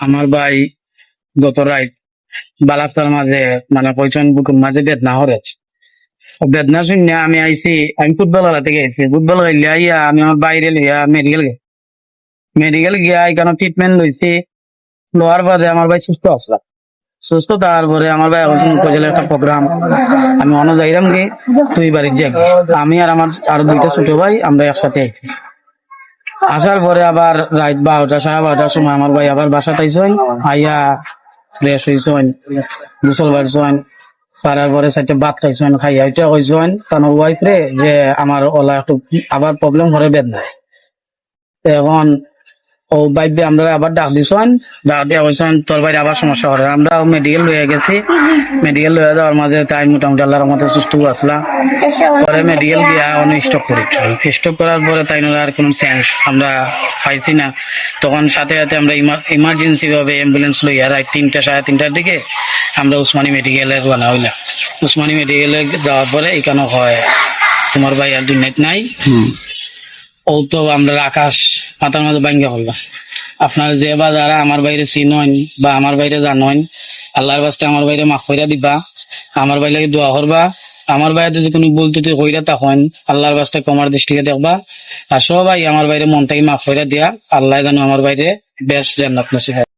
আমার ভাই গত রাত বালাক্তার মাঝে মানে কইছেন বুকুর মাঝে বেদনা হরে ও বেদনা শুনে আমি আইছি, আমি ফুটবল খেলা থেকে আইছি। ফুটবল খেলে আইয়া আমি আমার বাইরে লইয়া মেডিকেল গে মেডিকেল গিয়া এখানে ট্রিটমেন্ট লইছি। লোয়ার বাদে আমার ভাই সুস্থ আসলা সুস্থ তারপরে আমার ভাই এখন উপজেলা একটা প্রোগ্রাম আমি অন্য যাইরাম গে তুই বাড়ির যাই আমি আর আমার আর দুইটা ছোট ভাই, আমরা একসাথে আইছি। আসার পরে আবার রাত বারোটা, সাড়ে বারোটার সময় আমার ভাই আবার বাসা তাইছেন আইয়া ফ্রেশ হয়েছেন গোসল বাড়ছেন পারার পরে সাইডে ভাত খাইছেন খাইয়া এটা হইছেন কারণ ওয়াইফ রে যে আমার ওলা একটু আবার প্রবলেম বেদ যায় এখন ও বাইবে আমরা আবার ডাক দিছেন ডাক দিয়া হইছেন তোর বাইরে আবার সমস্যা করে আমরা মেডিকেল লইয়া গেছি। মেডিকেল লইয়া যাওয়ার মাঝে তাই মোটামুটি আল্লাহর মধ্যে সুস্থ আসলা পরে মেডিকেল গিয়া অনেক স্টক করেছি স্টক করার পরে তাই আর কোনো সেন্স আমরা পাইছি না। তখন সাথে সাথে আমরা ইমার্জেন্সি ভাবে অ্যাম্বুলেন্স লইয়া রাত তিনটা, সাড়ে তিনটার দিকে আমরা উসমানী মেডিকেলে রানা হইলাম। উসমানী মেডিকেলে যাওয়ার পরে এখানে হয়। তোমার ভাই আর দুনিয়াত নাই। ও তো আমরা আকাশ মাথার মাঝে ভাঙ্গা হইলাম আপনার যে বা যারা আমার বাইরে চিনন বা আমার বাইরে জানন আল্লাহর বাস্তে আমার বাইরে মাফ কইরা দিবা, আমার বাইরে দোয়া করবা, আমার বাইরে যদি কোনো ভুল ত্রুটি কইরা তখন আল্লাহর বাস্তে কমার দৃষ্টিকে দেখবা, আর সবাই আমার বাইরে মন থেকে মাফ দিয়া, আল্লাহ জানো আমার বাইরে বেস্ট জান্নাত নসিব।